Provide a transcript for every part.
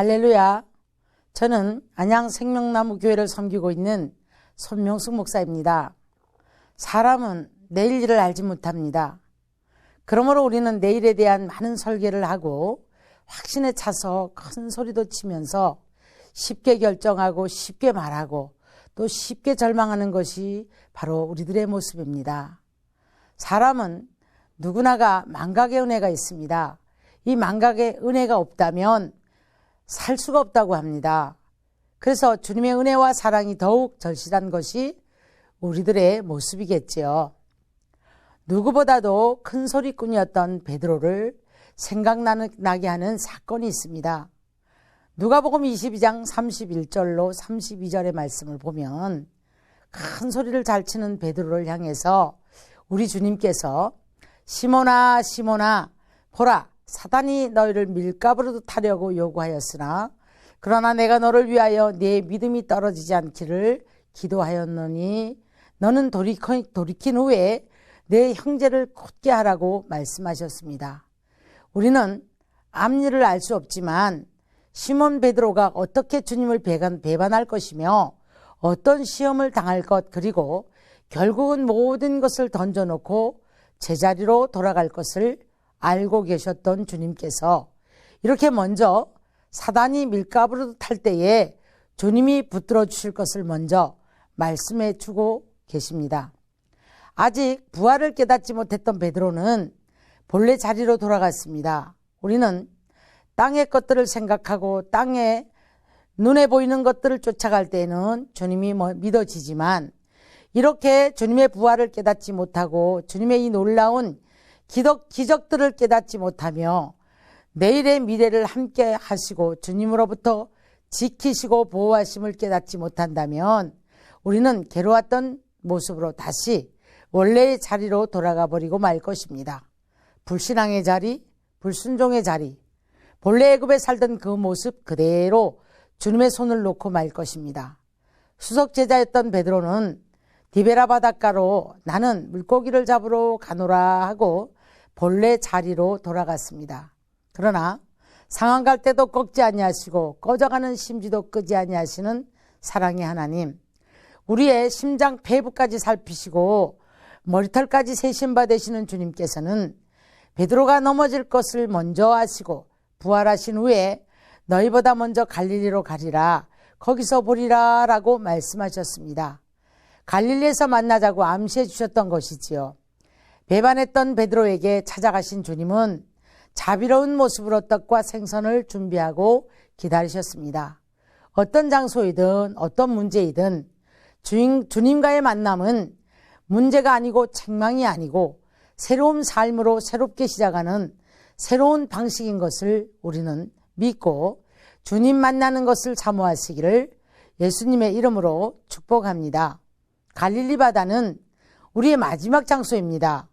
할렐루야. 저는 안양 생명나무 교회를 섬기고 있는 손명숙 목사입니다. 사람은 내일 일을 알지 못합니다. 그러므로 우리는 내일에 대한 많은 설계를 하고 확신에 차서 큰 소리도 치면서 쉽게 결정하고 쉽게 말하고 또 쉽게 절망하는 것이 바로 우리들의 모습입니다. 사람은 누구나가 망각의 은혜가 있습니다. 이 망각의 은혜가 없다면 살 수가 없다고 합니다. 그래서 주님의 은혜와 사랑이 더욱 절실한 것이 우리들의 모습이겠지요. 누구보다도 큰 소리꾼이었던 베드로를 생각나게 하는 사건이 있습니다. 누가복음 22장 31절로 32절의 말씀을 보면 큰 소리를 잘 치는 베드로를 향해서 우리 주님께서 시모나 시모나 보라 사단이 너희를 밀가부로 타려고 요구하였으나 그러나 내가 너를 위하여 네 믿음이 떨어지지 않기를 기도하였노니 너는 돌이킨 후에 내 형제를 곧게 하라고 말씀하셨습니다. 우리는 앞일을 알 수 없지만 시몬 베드로가 어떻게 주님을 배반할 것이며 어떤 시험을 당할 것 그리고 결국은 모든 것을 던져놓고 제자리로 돌아갈 것을 알고 계셨던 주님께서 이렇게 먼저 사단이 밀가부로 탈 때에 주님이 붙들어 주실 것을 먼저 말씀해 주고 계십니다. 아직 부활을 깨닫지 못했던 베드로는 본래 자리로 돌아갔습니다. 우리는 땅의 것들을 생각하고 땅에 눈에 보이는 것들을 쫓아갈 때는 주님이 뭐 믿어지지만 이렇게 주님의 부활을 깨닫지 못하고 주님의 이 놀라운 기적, 기적들을 깨닫지 못하며 내일의 미래를 함께 하시고 주님으로부터 지키시고 보호하심을 깨닫지 못한다면 우리는 괴로웠던 모습으로 다시 원래의 자리로 돌아가 버리고 말 것입니다. 불신앙의 자리, 불순종의 자리, 본래 애굽에 살던 그 모습 그대로 주님의 손을 놓고 말 것입니다. 수석 제자였던 베드로는 디베라 바닷가로 나는 물고기를 잡으러 가노라 하고 본래 자리로 돌아갔습니다. 그러나 상황 갈 때도 꺾지 아니하시고 꺼져가는 심지도 끄지 아니하시는 사랑의 하나님, 우리의 심장 폐부까지 살피시고 머리털까지 세신 바 되시는 주님께서는 베드로가 넘어질 것을 먼저 아시고 부활하신 후에 너희보다 먼저 갈릴리로 가리라 거기서 보리라 라고 말씀하셨습니다. 갈릴리에서 만나자고 암시해 주셨던 것이지요. 배반했던 베드로에게 찾아가신 주님은 자비로운 모습으로 떡과 생선을 준비하고 기다리셨습니다. 어떤 장소이든 어떤 문제이든 주인, 주님과의 만남은 문제가 아니고 책망이 아니고 새로운 삶으로 새롭게 시작하는 새로운 방식인 것을 우리는 믿고 주님 만나는 것을 사모하시기를 예수님의 이름으로 축복합니다. 갈릴리 바다는 우리의 마지막 장소입니다.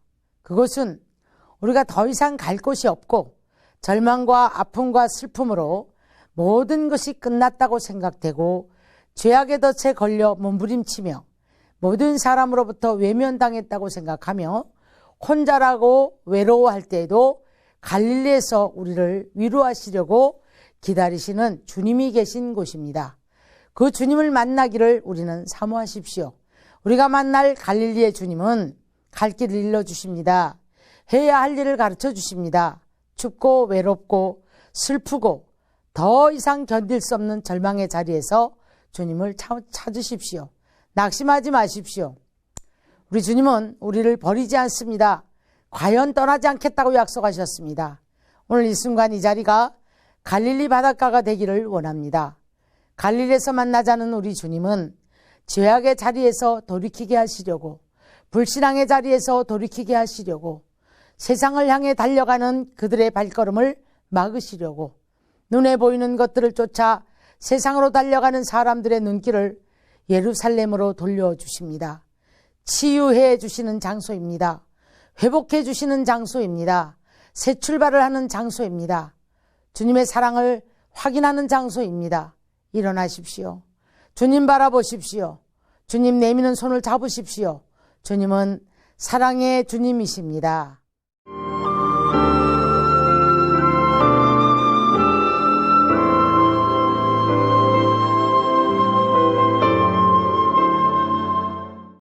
그것은 우리가 더 이상 갈 곳이 없고 절망과 아픔과 슬픔으로 모든 것이 끝났다고 생각되고 죄악의 덫에 걸려 몸부림치며 모든 사람으로부터 외면당했다고 생각하며 혼자라고 외로워할 때에도 갈릴리에서 우리를 위로하시려고 기다리시는 주님이 계신 곳입니다. 그 주님을 만나기를 우리는 사모하십시오. 우리가 만날 갈릴리의 주님은 갈 길을 일러주십니다. 해야 할 일을 가르쳐 주십니다. 춥고 외롭고 슬프고 더 이상 견딜 수 없는 절망의 자리에서 주님을 찾으십시오. 낙심하지 마십시오. 우리 주님은 우리를 버리지 않습니다. 과연 떠나지 않겠다고 약속하셨습니다. 오늘 이 순간 이 자리가 갈릴리 바닷가가 되기를 원합니다. 갈릴리에서 만나자는 우리 주님은 죄악의 자리에서 돌이키게 하시려고 불신앙의 자리에서 돌이키게 하시려고 세상을 향해 달려가는 그들의 발걸음을 막으시려고 눈에 보이는 것들을 쫓아 세상으로 달려가는 사람들의 눈길을 예루살렘으로 돌려주십니다. 치유해 주시는 장소입니다. 회복해 주시는 장소입니다. 새 출발을 하는 장소입니다. 주님의 사랑을 확인하는 장소입니다. 일어나십시오. 주님 바라보십시오. 주님 내미는 손을 잡으십시오. 주님은 사랑의 주님이십니다.